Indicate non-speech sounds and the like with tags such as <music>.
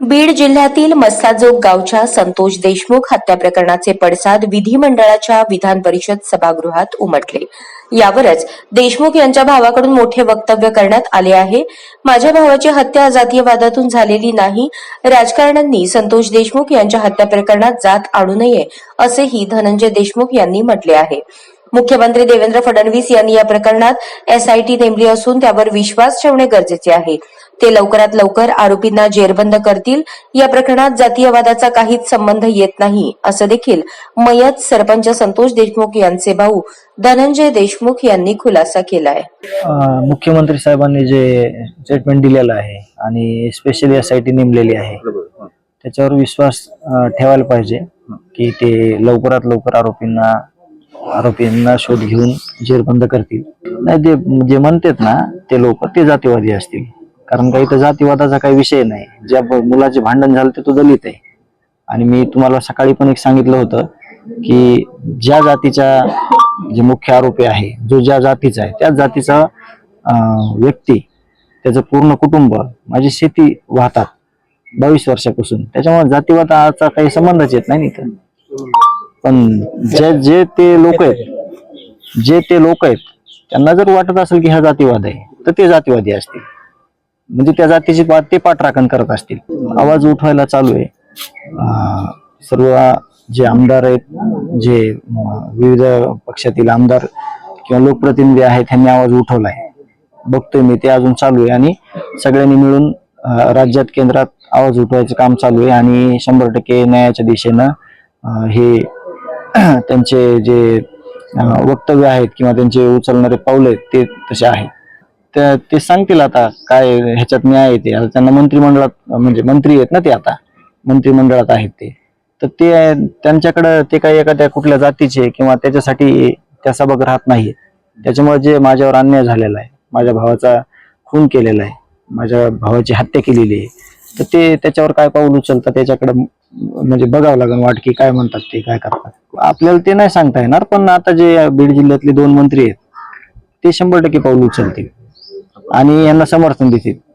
बीड जिल्ह्यातील मस्साजोग गावच्या संतोष देशमुख हत्या प्रकरणाचे पडसाद विधिमंडळाच्या विधान परिषद सभागृहात उमटले. यावरच देशमुख यांच्या भावाकडून मोठे वक्तव्य करण्यात आले आहे. माझ्या भावाची हत्या जातीयवादातून झालेली नाही. राजकारण्यांनी संतोष देशमुख यांच्या हत्या प्रकरणात जात आणू नये असेही धनंजय देशमुख यांनी म्हटले आहे. मुख्यमंत्री देवेंद्र फडणवीस यांनी या प्रकरणात एसआयटी नेमली असून त्यावर विश्वास ठेवणे गरजेचे आहे. ते लवकरात लवकर आरोपींना जेरबंद करतील. या प्रकरणात जातीयवादाचा काहीच संबंध येत नाही असं देखील मयत सरपंच संतोष देशमुख यांचे भाऊ धनंजय देशमुख यांनी खुलासा केलाय. मुख्यमंत्री साहेबांनी जे स्टेटमेंट दिलेलं आहे आणि स्पेशली एस आय टी नेमलेली आहे त्याच्यावर विश्वास ठेवायला पाहिजे की ते लवकरात लवकर आरोपींना आरोपींना शोध घेऊन जेरबंद करतील. नाही ते जे म्हणतात ना ते लोक ते जातीवादी असतील. कारण काही तर जातीवादाचा काही विषय नाही. ज्या मुलाचे भांडण झालं ते तो दलित आहे. आणि मी तुम्हाला सकाळी पण एक सांगितलं होतं की ज्या जातीचा जे मुख्य आरोपी आहे जो ज्या जातीचा आहे त्याच जातीचा व्यक्ती त्याचं पूर्ण कुटुंब माझी शेती वाहतात बावीस वर्षापासून. त्याच्यामुळे जातीवादाचा काही संबंधच येत नाही इथं. पण जे जे ते लोक आहेत जे ते लोक आहेत त्यांना जर वाटत असेल की हा जातीवाद आहे तर ते जातीवादी असतील. म्हणजे त्या जातीची ते पाठराखण करत असतील. आवाज उठवायला चालू आहे. सर्व जे आमदार आहेत जे विविध पक्षातील आमदार किंवा लोकप्रतिनिधी आहेत त्यांनी आवाज उठवलाय. बघतोय मी ते अजून चालू आहे. आणि सगळ्यांनी मिळून राज्यात केंद्रात आवाज उठवायचं काम चालू आहे. आणि शंभर टक्के न्यायाच्या दिशेनं हे <clears throat> त्यांचे जे वक्तव्य आहेत किंवा त्यांचे उचलणारे पावलं आहेत ते तसे आहेत. त्या- ते सांगतील आता काय ह्याच्यात न्याय ते. आता त्यांना मंत्रिमंडळात म्हणजे मंत्री आहेत ना ते आता. मंत्रिमंडळात आहेत ते. तर ते त्यांच्याकडं ते काही एखाद्या कुठल्या जातीचे किंवा त्याच्यासाठी त्या सबक राहत नाही त्याच्यामुळे जे माझ्यावर अन्याय झालेला आहे माझ्या भावाचा खून केलेला आहे माझ्या भावाची हत्या केलेली आहे तर ते त्याच्यावर काय पाऊल उचलतात त्याच्याकडे म्हणजे बघावं लागेल वाट की काय म्हणतात ते काय करतात. आपल्याला ते नाही सांगता येणार पण आता जे बीड जिल्ह्यातले दोन मंत्री आहेत ते शंभर टक्के पाऊल उचलतील. आणि यांना समर्थन देतील.